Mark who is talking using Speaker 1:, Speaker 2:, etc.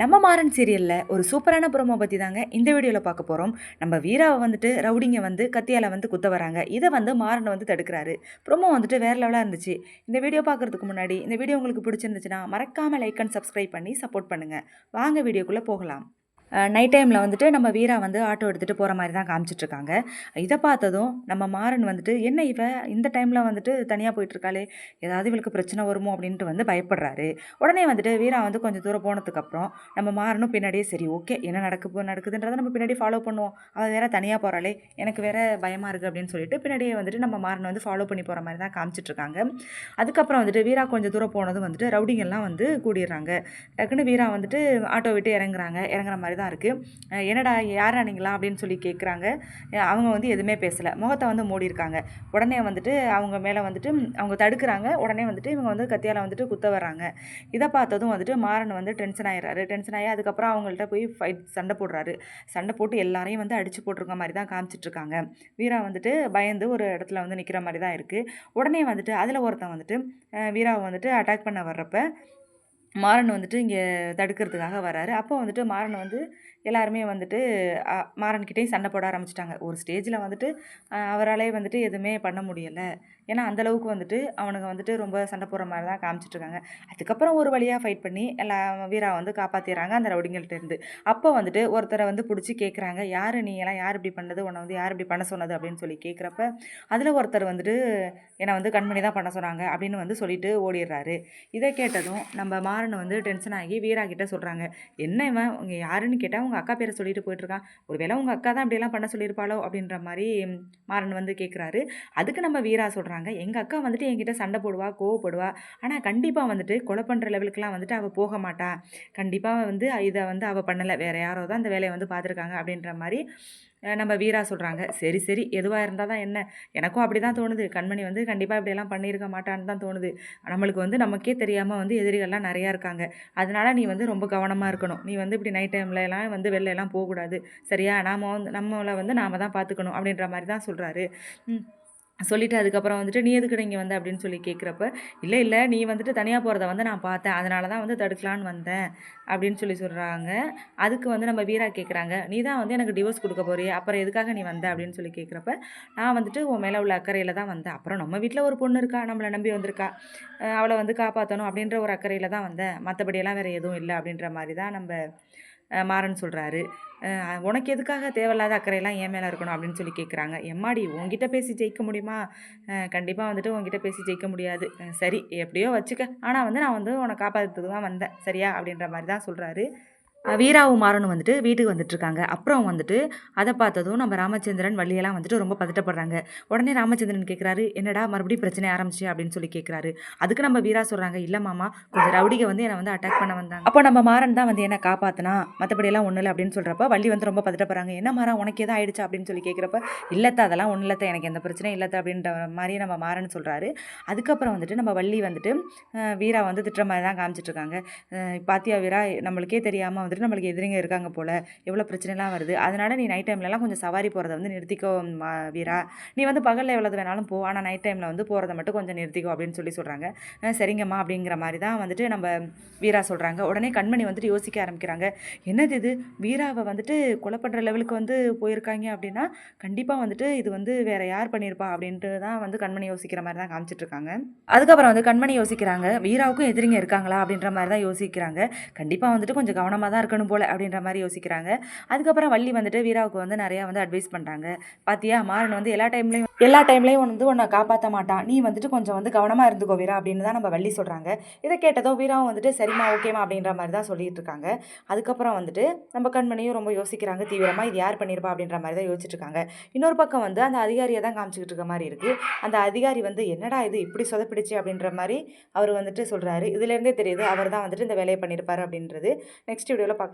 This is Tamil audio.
Speaker 1: நம்ம மாறன் சீரியலில் ஒரு சூப்பரான ப்ரோமோ பற்றி தாங்க இந்த வீடியோவில் பார்க்க போகிறோம் நம்ம வீராவை வந்துட்டு ரவுடிங்க வந்து கத்தியால் வந்து குத்த வராங்க. இதை வந்து மாறன் வந்து தடுக்கிறாரு. ப்ரோமோ வந்துட்டு வேறு லெவலாக இருந்துச்சு. இந்த வீடியோ பார்க்குறதுக்கு முன்னாடி இந்த வீடியோ உங்களுக்கு பிடிச்சிருந்துச்சுன்னா மறக்காமல் லைக் அண்ட் சப்ஸ்கிரைப் பண்ணி சப்போர்ட் பண்ணுங்கள் வாங்க வீடியோக்குள்ளே போகலாம். நைட் டைமில் வந்துட்டு நம்ம வீரா வந்து ஆட்டோ எடுத்துகிட்டு போகிற மாதிரி தான் காமிச்சிட்ருக்காங்க. இதை பார்த்ததும் நம்ம மாறன் வந்துட்டு என்ன இவ? இந்த டைமில் வந்துட்டு தனியாக போயிட்டுருக்காளே ஏதாவது இவளுக்கு பிரச்சனை வருமோ? அப்படின்ட்டு வந்து பயப்படுறாரு. உடனே வந்துட்டு வீரா வந்து கொஞ்சம் தூரம் போனதுக்கப்புறம் நம்ம மாறனும் பின்னாடியே சரி ஓகே என்ன நடக்கு நடக்குதுன்றதை நம்ம பின்னாடி ஃபாலோ பண்ணுவோம். அவள் வேற தனியாக போகிறாளே எனக்கு வேற பயமாக இருக்குது அப்படின்னு சொல்லிட்டு பின்னாடியே வந்துட்டு நம்ம மாறன் வந்து ஃபாலோ பண்ணி போகிற மாதிரி தான் காமிச்சிட்ருக்காங்க. அதுக்கப்புறம் வந்துட்டு வீரா கொஞ்சம் தூரம் போனதும் வந்துட்டு ரவுடிங்கெல்லாம் வந்து கூடிடுறாங்க. டக்குன்னு வீரா வந்துட்டு ஆட்டோ விட்டு இறங்குறாங்க. இறங்குற மாதிரி தான் இருக்குது என்னடா யார் ஆனீங்களா அப்படின்னு சொல்லி கேட்குறாங்க அவங்க வந்து எதுவுமே பேசலை. முகத்தை வந்து மூடியிருக்காங்க. உடனே வந்துட்டு அவங்க மேலே வந்துட்டு அவங்க தடுக்கிறாங்க. உடனே வந்துட்டு இவங்க வந்து கத்தியால் வந்துட்டு குத்த வர்றாங்க. இதை பார்த்ததும் வந்துட்டு மாறன் வந்து டென்ஷன் ஆயிடுறாரு. டென்ஷன் ஆகி அதுக்கப்புறம் அவங்கள்ட்ட போய் ஃபைட் சண்டை போடுறாரு. சண்டை போட்டு எல்லாரையும் வந்து அடிச்சு போட்டிருக்க மாதிரி தான் காமிச்சிட்ருக்காங்க வீரா வந்துட்டு பயந்து ஒரு இடத்துல வந்து நிற்கிற மாதிரி தான் இருக்குது உடனே வந்துட்டு அதில் ஒருத்தன் வந்துட்டு வீராவை வந்துட்டு அட்டாக் பண்ண வர்றப்ப மாறன் வந்துட்டு இங்கே தடுக்கிறதுக்காக வராரு. அப்போ வந்துட்டு மாறன் வந்து எல்லாருமே வந்துட்டு மாறன்கிட்டையும் சண்டை போட ஆரம்பிச்சிட்டாங்க. ஒரு ஸ்டேஜில் வந்துட்டு அவராலே வந்துட்டு எதுவுமே பண்ண முடியலை. ஏன்னா அந்தளவுக்கு வந்துட்டு அவனுங்க வந்துட்டு ரொம்ப சண்டை போடுற மாதிரி தான் காமிச்சிட்ருக்காங்க. அதுக்கப்புறம் ஒரு வழியாக ஃபைட் பண்ணி எல்லா வீரா வந்து காப்பாற்றிடுறாங்க அந்த ரவுடிங்கள்ட்டேருந்து அப்போ வந்துட்டு ஒருத்தரை வந்து பிடிச்சி கேட்குறாங்க யார் நீ? எல்லாம் யார் இப்படி பண்ணது? உன்னை வந்து யார் இப்படி பண்ண சொன்னது? அப்படின்னு சொல்லி கேட்குறப்ப அதில் ஒருத்தர் வந்துட்டு என்னை வந்து கண்மணி தான் பண்ண சொன்னாங்க அப்படின்னு வந்து சொல்லிட்டு ஓடிடுறாரு. இதை கேட்டதும் நம்ம மாறனை வந்து டென்ஷன் ஆகி வீரா கிட்ட சொல்கிறாங்க என்ன இவன்? உங்க யாருன்னு கேட்டால் உங்கள் அக்கா பேரை சொல்லிட்டு போயிட்டுருக்கான். ஒரு வேளை உங்கள் அக்கா தான் அப்படியெல்லாம் பண்ண சொல்லியிருப்பாளோ அப்படின்ற மாதிரி மாறன் வந்து கேட்குறாரு அதுக்கு நம்ம வீரா சொல்கிறாங்க எங்கள் அக்கா வந்துட்டு என்கிட்ட சண்டை போடுவா கோவப்படுவா. ஆனால் கண்டிப்பாக வந்துட்டு கொலை பண்ணுற லெவலுக்குலாம் வந்துட்டு அவள் போக மாட்டா. கண்டிப்பாக வந்து இதை வந்து அவள் பண்ணலை. வேறு யாரோ தான் அந்த வேலையை வந்து பார்த்துருக்காங்க அப்படின்ற மாதிரி நம்ம வீரா சொல்கிறாங்க சரி சரி எதுவாக இருந்தால் தான் என்ன? எனக்கும் அப்படி தான் தோணுது. கண்மணி வந்து கண்டிப்பாக இப்படியெல்லாம் பண்ணியிருக்க மாட்டான்னு தான் தோணுது. நம்மளுக்கு வந்து நமக்கே தெரியாமல் வந்து எதிரிகள்லாம் நிறையா இருக்காங்க. அதனால் நீ வந்து ரொம்ப கவனமாக இருக்கணும். நீ வந்து இப்படி நைட் டைமில் எல்லாம் வந்து வெளிலலாம் போகக்கூடாது. சரியா? நாம் வந்து நம்மளை வந்து நாம் தான் பார்த்துக்கணும் அப்படின்ற மாதிரி தான் சொல்கிறாரு சொல்லிவிட்டு அதுக்கப்புறம் வந்துட்டு நீ எதுக்கு இங்கே வந்த? அப்படின்னு சொல்லி கேட்குறப்ப இல்லை இல்லை நீ வந்துட்டு தனியாக போகிறத வந்து நான் பார்த்தேன். அதனால தான் வந்து தடுக்கலான்னு வந்தேன். அப்படின்னு சொல்லி சொல்கிறாங்க அதுக்கு வந்து நம்ம வீரா கேட்குறாங்க நீ தான் வந்து எனக்கு டிவோர்ஸ் கொடுக்க போறிய? அப்புறம் எதுக்காக நீ வந்த? அப்படின்னு சொல்லி கேட்குறப்ப நான் வந்துட்டு உன் மேலே உள்ள அக்கறையில் தான் வந்தேன். அப்புறம் நம்ம வீட்டில் ஒரு பொண்ணு இருக்கா? நம்மளை நம்பி வந்திருக்கா? அவளை வந்து காப்பாற்றணும் அப்படின்ற ஒரு அக்கறையில் தான் வந்தேன். மற்றபடியெல்லாம் வேறு எதுவும் இல்லை அப்படின்ற மாதிரி தான் நம்ம மாறன் சொல்கிறாரு உனக்கு எதுக்காக தேவையில்லாத அக்கறையெல்லாம் ஏன் மேலே இருக்கணும் அப்படின்னு சொல்லி கேட்குறாங்க எம்மாடி உங்ககிட்ட பேசி ஜெயிக்க முடியுமா? கண்டிப்பாக வந்துட்டு உங்ககிட்ட பேசி ஜெயிக்க முடியாது. சரி எப்படியோ வச்சுக்க. ஆனால் வந்து நான் வந்து உன்னை காப்பாற்றுறதுக்கு தான் வந்தேன். சரியா? அப்படின்ற மாதிரி தான் சொல்கிறாரு வீராவும் மாறனும் வந்துட்டு வீட்டுக்கு வந்துட்டுருக்காங்க. அப்புறம் வந்துட்டு அதை பார்த்ததும் நம்ம ராமச்சந்திரன் வள்ளியெல்லாம் வந்துட்டு ரொம்ப பதட்டப்படுறாங்க. உடனே ராமச்சந்திரன் கேட்குறாரு என்னடா மறுபடியும் பிரச்சனை ஆரம்பிச்சு அப்படின்னு சொல்லி கேட்குறாரு அதுக்கு நம்ம வீரா சொல்கிறாங்க இல்லை மாமா கொஞ்சம் ரவுடிகை வந்து என்னை வந்து அட்டாக் பண்ண வந்தாங்க. அப்போ நம்ம மாறன் தான் வந்து என்ன காப்பாற்றினா மற்றபடியெல்லாம் ஒன்றும் இல்லை அப்படின்னு சொல்கிறப்ப வள்ளி வந்து ரொம்ப பதட்டப்படுறாங்க. என்ன மாறா உனக்கு எதாவது ஆயிடுச்சு? அப்படின்னு சொல்லி கேட்குறப்ப இல்லத்த அதெல்லாம் ஒன்றும் இல்லத்த எனக்கு எந்த பிரச்சனையும் இல்லத்த அப்படின்ற மாதிரி நம்ம மாறன் சொல்கிறாரு அதுக்கப்புறம் வந்துட்டு நம்ம வள்ளி வந்துட்டு வீரா வந்து திட்டுற மாதிரி தான் காமிச்சிட்ருக்காங்க பாத்தியா வீரா நம்மளுக்கே தெரியாமல் வந்துட்டு நம்மளுக்கு எதிரிங்க இருக்காங்க போல். எவ்வளோ பிரச்சனைலாம் வருது. அதனால் நீ நைட் டைம்லலாம் கொஞ்சம் சவாரி போகிறத வந்து நிறுத்திக்கோ வீரா. நீ வந்து பகலில் எவ்வளோது வேணாலும் போ. ஆனால் நைட் டைமில் வந்து போகிறத மட்டும் கொஞ்சம் நிறுத்திக்கோ அப்படின்னு சொல்லி சொல்கிறாங்க சரிங்கம்மா அப்படிங்கிற மாதிரி தான் வந்துட்டு நம்ம வீரா சொல்கிறாங்க உடனே கண்மணி வந்துட்டு யோசிக்க ஆரம்பிக்கிறாங்க. என்னது இது? வீராவை வந்துட்டு கொலை பண்ணுற லெவலுக்கு வந்து போயிருக்காங்க அப்படின்னா கண்டிப்பாக வந்துட்டு இது வந்து வேறு யார் பண்ணியிருப்பா அப்படின்ட்டு தான் வந்து கண்மணி யோசிக்கிற மாதிரி தான் காமிச்சிட்ருக்காங்க அதுக்கப்புறம் வந்து கண்மணி யோசிக்கிறாங்க. வீராவுக்கும் எதிரிங்க இருக்காங்களா அப்படின்ற மாதிரி தான் யோசிக்கிறாங்க. கண்டிப்பாக வந்துட்டு கொஞ்சம் கவனமாக தான் இருக்கணும் போல் அப்படின்ற மாதிரி யோசிக்கிறாங்க. அதுக்கப்புறம் வள்ளி வந்துட்டு வீராவுக்கு வந்து நிறையா வந்து அட்வைஸ் பண்ணுறாங்க பார்த்தியா மாறன் வந்து எல்லா டைம்லையும் எல்லா டைம்லையும் வந்து உன்னை காப்பாற்ற மாட்டான். நீ வந்துட்டு கொஞ்சம் வந்து கவனமாக இருந்துக்கோ வீரா அப்படின்னு தான் நம்ம வள்ளி சொல்கிறாங்க இதை கேட்டதோ வீராவும் வந்துட்டு சரிம்மா ஓகேமா அப்படின்ற மாதிரி தான் சொல்லிட்டு இருக்காங்க. அதுக்கப்புறம் வந்துட்டு நம்ம கண்மணியும் ரொம்ப யோசிக்கிறாங்க தீவிரமாக இது யார் பண்ணியிருப்பா அப்படின்ற மாதிரி தான் யோசிச்சுட்டு இருக்காங்க. இன்னொரு பக்கம் வந்து அந்த அதிகாரியை தான் காமிச்சிக்கிட்டு இருக்க மாதிரி இருக்குது அந்த அதிகாரி வந்து என்னடா இது இப்படி சொதப்பிடுச்சு? அப்படின்ற மாதிரி அவர் வந்துட்டு சொல்கிறாரு இதுலேருந்தே தெரியுது அவர் தான் வந்துட்டு இந்த வேலையை பண்ணியிருப்பார் அப்படின்றது. நெக்ஸ்ட் வீடியோவில் பார்க்கலாம்